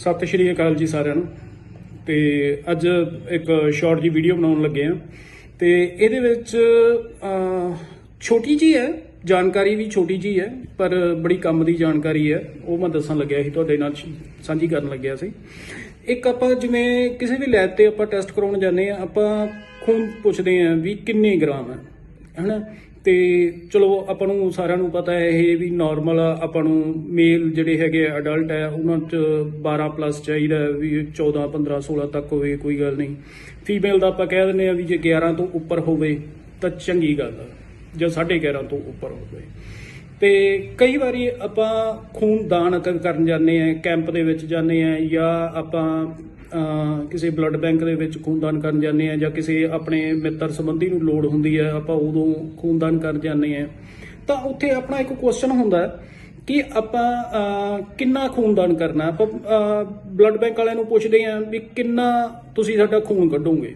ਸਤਿ ਸ਼੍ਰੀ ਅਕਾਲ ਜੀ ਸਾਰਿਆਂ ਨੂੰ। ਤੇ ਅੱਜ ਇੱਕ ਸ਼ਾਰਟ ਜੀ ਵੀਡੀਓ ਬਣਾਉਣ ਲੱਗੇ ਆ ਤੇ ਇਹਦੇ ਵਿੱਚ ਛੋਟੀ ਜੀ ਹੈ, ਜਾਣਕਾਰੀ ਵੀ ਛੋਟੀ ਜੀ ਹੈ, ਪਰ ਬੜੀ ਕੰਮ ਦੀ ਜਾਣਕਾਰੀ ਹੈ। ਉਹ ਮੈਂ ਦੱਸਣ ਲੱਗਿਆ ਸੀ, ਤੁਹਾਡੇ ਨਾਲ ਸਾਂਝੀ ਕਰਨ ਲੱਗਿਆ ਸੀ। ਇੱਕ ਆਪਾਂ ਜਿਵੇਂ ਕਿਸੇ ਵੀ ਲੈਬ ਤੇ ਆਪਾਂ ਟੈਸਟ ਕਰਾਉਣ ਜਾਂਦੇ ਆ ਆਪਾਂ ਖੂਨ ਪੁੱਛਦੇ ਆ ਵੀ ਕਿੰਨੇ ਗ੍ਰਾਮ ਹੈ, ਹਨਾ? ਤੇ ਚਲੋ ਆਪਾਂ ਨੂੰ ਸਾਰਿਆਂ ਨੂੰ ਪਤਾ ਹੈ ਇਹ ਵੀ ਨਾਰਮਲ ਆਪਾਂ ਨੂੰ ਮੇਲ ਜਿਹੜੇ ਹੈਗੇ ਅਡਲਟ ਹੈ, ਉਹਨਾਂ ਚ 12 ਪਲੱਸ ਚਾਹੀਦਾ ਵੀ 14 15 16 ਤੱਕ ਹੋਵੇ, ਕੋਈ ਗੱਲ ਨਹੀਂ। ਫੀਮੇਲ ਦਾ ਆਪਾਂ ਕਹਿ ਦਿੰਦੇ ਆ ਵੀ ਜੇ 11 ਤੋਂ ਉੱਪਰ ਹੋਵੇ ਤਾਂ ਚੰਗੀ ਗੱਲ ਆ, ਜਾਂ 11.5 ਤੋਂ ਉੱਪਰ ਹੋਵੇ। ਤੇ ਕਈ ਵਾਰੀ ਆਪਾਂ ਖੂਨਦਾਨ ਕਰਨ ਜਾਂਦੇ ਆ ਕੈਂਪ ਦੇ ਵਿੱਚ ਜਾਂਦੇ ਆ ਜਾਂ ਆਪਾਂ ਕਿਸੇ ਬਲੱਡ ਬੈਂਕ ਦੇ ਵਿੱਚ ਖੂਨਦਾਨ ਕਰਨ ਜਾਂਦੇ ਆ ਜਾਂ ਕਿਸੇ ਆਪਣੇ ਮਿੱਤਰ ਸੰਬੰਧੀ ਨੂੰ ਲੋੜ ਹੁੰਦੀ ਹੈ ਆਪਾਂ ਉਦੋਂ ਖੂਨਦਾਨ ਕਰਨ ਜਾਂਦੇ ਆ। ਤਾਂ ਉੱਥੇ ਆਪਣਾ ਇੱਕ ਕੁਐਸਚਨ ਹੁੰਦਾ ਕਿ ਆਪਾਂ ਕਿੰਨਾ ਖੂਨਦਾਨ ਕਰਨਾ? ਆਪਾਂ ਬਲੱਡ ਬੈਂਕ ਵਾਲਿਆਂ ਨੂੰ ਪੁੱਛਦੇ ਆ ਵੀ ਕਿੰਨਾ ਤੁਸੀਂ ਸਾਡਾ ਖੂਨ ਕੱਢੋਗੇ?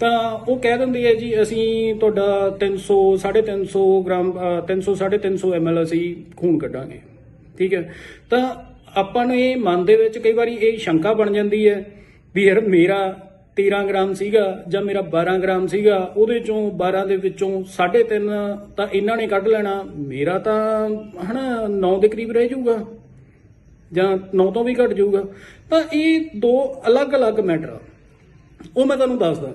ਤਾਂ ਉਹ ਕਹਿ ਦਿੰਦੇ ਆ ਜੀ ਅਸੀਂ ਤੁਹਾਡਾ 300 350 ਗ੍ਰਾਮ ਅਹ, 300 350 ml ਅਸੀਂ ਖੂਨ ਕੱਢਾਂਗੇ। ਠੀਕ ਹੈ? ਤਾਂ ਆਪਾਂ ਨੂੰ ਇਹ ਮਨ ਦੇ ਵਿੱਚ ਕਈ ਵਾਰੀ ਇਹ ਸ਼ੰਕਾ ਬਣ ਜਾਂਦੀ ਹੈ ਵੀ ਯਾਰ ਮੇਰਾ 13 ਗ੍ਰਾਮ ਸੀਗਾ ਜਾਂ ਮੇਰਾ 12 ਗ੍ਰਾਮ ਸੀਗਾ, ਉਹਦੇ ਚੋਂ 12 ਦੇ ਵਿੱਚੋਂ 3.5 ਤਾਂ ਇਹਨਾਂ ਨੇ ਕੱਢ ਲੈਣਾ। ਮੇਰਾ ਤਾਂ ਹਨਾ 9 ਦੇ ਕਰੀਬ ਰਹਿ ਜਾਊਗਾ ਜਾਂ 9 ਤੋਂ ਵੀ ਘਟ ਜਾਊਗਾ। ਤਾਂ ਇਹ ਦੋ ਅਲੱਗ-ਅਲੱਗ ਮੈਟਰ ਆ। ਉਹ ਮੈਂ ਤੁਹਾਨੂੰ ਦੱਸਦਾ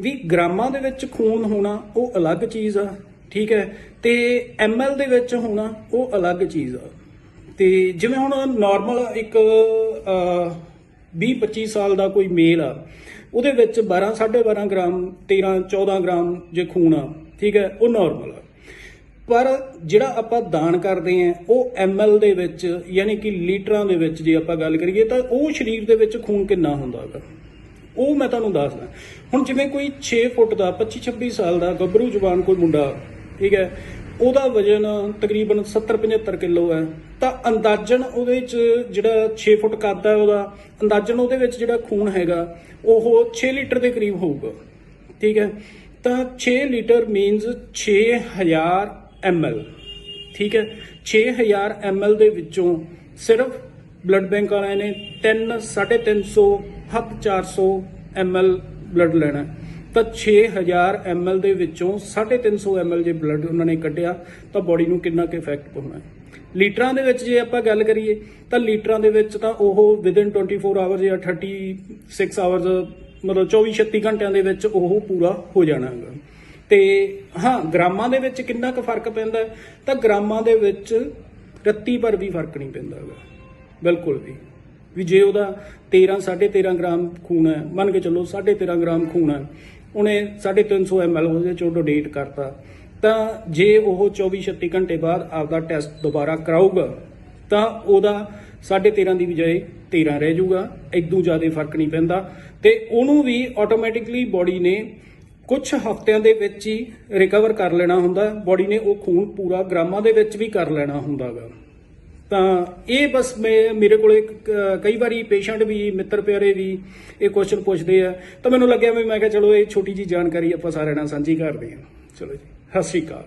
ਵੀ ਗ੍ਰਾਮਾਂ ਦੇ ਵਿੱਚ ਖੂਨ ਹੋਣਾ ਉਹ ਅਲੱਗ ਚੀਜ਼ ਆ, ਠੀਕ ਹੈ? ਤੇ ਐਮਐਲ ਦੇ ਵਿੱਚ ਹੋਣਾ ਉਹ ਅਲੱਗ ਚੀਜ਼ ਆ। ਤੇ ਜਿਵੇਂ ਹੁਣ ਨਾਰਮਲ ਇੱਕ 20 25 ਸਾਲ ਦਾ ਕੋਈ ਮੇਲ ਆ, ਉਹਦੇ ਵਿੱਚ 12 12.5 ਗ੍ਰਾਮ 13 14 ਗ੍ਰਾਮ ਜੇ ਖੂਨ ਆ, ਠੀਕ ਹੈ, ਉਹ ਨਾਰਮਲ ਆ। ਪਰ ਜਿਹੜਾ ਆਪਾਂ ਦਾਨ ਕਰਦੇ ਆਂ ਉਹ ਐਮਐਲ ਦੇ ਵਿੱਚ ਯਾਨੀ ਕਿ ਲੀਟਰਾਂ ਦੇ ਵਿੱਚ ਜੇ ਆਪਾਂ ਗੱਲ ਕਰੀਏ ਤਾਂ ਉਹ ਸਰੀਰ ਦੇ ਵਿੱਚ ਖੂਨ ਕਿੰਨਾ ਹੁੰਦਾ ਹੈਗਾ? ਉਹ ਮੈਂ ਤੁਹਾਨੂੰ ਦੱਸਦਾ। ਹੁਣ ਜਿਵੇਂ ਕੋਈ 6 ਫੁੱਟ ਦਾ 25 26 ਸਾਲ ਦਾ ਗੱਭਰੂ ਜਵਾਨ ਕੋਈ ਮੁੰਡਾ, ਠੀਕ ਹੈ ਉਹਦਾ ਵਜਨ ਤਕਰੀਬਨ 70 75 ਕਿਲੋ ਹੈ। ਤਾਂ ਅੰਦਾਜ਼ਨ ਉਹਦੇ ਚ ਜਿਹੜਾ 6 ਫੁੱਟ ਕੱਦ ਹੈ ਉਹਦਾ, ਅੰਦਾਜ਼ਨ ਉਹਦੇ ਵਿੱਚ ਜਿਹੜਾ ਖੂਨ ਹੈਗਾ, ਉਹ 6 ਲੀਟਰ ਦੇ ਕਰੀਬ ਹੋਊਗਾ। ਠੀਕ ਹੈ? ਤਾਂ 6 ਲੀਟਰ ਮੀਨਸ 6000 ml ਠੀਕ ਹੈ? 6000 ml ਦੇ ਵਿੱਚੋਂ ਸਿਰਫ ਬਲੱਡ ਬੈਂਕ ਵਾਲਿਆਂ ਨੇ 3 350 ਹੱਦ 400 ml ਬਲੱਡ ਲੈਣਾ ਤਾਂ 6000 ml ਦੇ ਵਿੱਚੋਂ 350 ml ਜੇ ਬਲੱਡ ਉਹਨਾਂ ਨੇ ਕੱਢਿਆ, ਤਾਂ ਬੋਡੀ ਨੂੰ ਕਿੰਨਾ ਕੁ ਇਫੈਕਟ ਪਾਉਣਾ ਹੈ। ਲੀਟਰਾਂ ਦੇ ਵਿੱਚ ਜੇ ਆਪਾਂ ਗੱਲ ਕਰੀਏ, ਤਾਂ ਲੀਟਰਾਂ ਦੇ ਵਿੱਚ ਤਾਂ ਉਹ ਵਿਦਿਨ 24 ਆਵਰਸ ਜਾਂ 36 ਆਵਰਸ ਮਤਲਬ 24 36 ਘੰਟਿਆਂ ਦੇ ਵਿੱਚ ਉਹ ਪੂਰਾ ਹੋ ਜਾਣਾ ਹੈਗਾ ਤੇ ਹਾਂ, ਗ੍ਰਾਮਾਂ ਦੇ ਵਿੱਚ ਕਿੰਨਾ ਕੁ ਫ਼ਰਕ ਪੈਂਦਾ ਤਾਂ ਗ੍ਰਾਮਾਂ ਦੇ ਵਿੱਚ ਰੱਤੀ ਪਰ ਵੀ ਫ਼ਰਕ ਨਹੀਂ ਪੈਂਦਾ ਹੈਗਾ ਬਿਲਕੁਲ ਵੀ। ਵੀ ਜੇ ਉਹਦਾ 13 13.5 ਗ੍ਰਾਮ ਖੂਨ ਹੈ, ਮੰਨ ਕੇ ਚੱਲੋ 13.5 ਗ੍ਰਾਮ ਖੂਨ ਹੈ ਉਹਨੇ 350 ml ਉਹਦੇ ਚੋਂ ਡੋਨੇਟ ਕਰਤਾ। ਤਾਂ ਜੇ ਉਹ 24 36 ਘੰਟੇ ਬਾਅਦ ਆਪਦਾ ਟੈਸਟ ਦੁਬਾਰਾ ਕਰਾਊਗਾ, ਤਾਂ ਉਹਦਾ 13.5 ਦੀ ਬਜਾਏ 13 ਰਹਿ ਜਾਊਗਾ ਇਦੋਂ ਜ਼ਿਆਦਾ ਫ਼ਰਕ ਨਹੀਂ ਪੈਂਦਾ। ਤੇ ਉਹਨੂੰ ਵੀ ਆਟੋਮੈਟਿਕਲੀ ਬਾਡੀ ਨੇ ਕੁਝ ਹਫ਼ਤਿਆਂ ਦੇ ਵਿੱਚ ਹੀ ਰਿਕਵਰ ਕਰ ਲੈਣਾ ਹੁੰਦਾ। ਬਾਡੀ ਨੇ ਉਹ ਖੂਨ ਪੂਰਾ ਗ੍ਰਾਮਾਂ ਦੇ ਵਿੱਚ ਵੀ ਕਰ ਲੈਣਾ ਹੁੰਦਾਗਾ। ਤਾਂ ਇਹ ਬਸ ਮੈਂ, ਮੇਰੇ ਕੋਲੇ ਕਈ ਵਾਰੀ ਪੇਸ਼ੈਂਟ ਵੀ, ਮਿੱਤਰ ਪਿਆਰੇ ਵੀ ਇਹ ਕੁਐਸਚਨ ਪੁੱਛਦੇ ਆ। ਤਾਂ ਮੈਨੂੰ ਲੱਗਿਆ ਵੀ ਮੈਂ ਕਿਹਾ ਚਲੋ ਇਹ ਛੋਟੀ ਜੀ ਜਾਣਕਾਰੀ ਆਪਾਂ ਸਾਰਿਆਂ ਨਾਲ ਸਾਂਝੀ ਕਰਦੇ ਹਾਂ। ਚਲੋ ਜੀ, ਸਤਿ ਸ਼੍ਰੀ ਅਕਾਲ।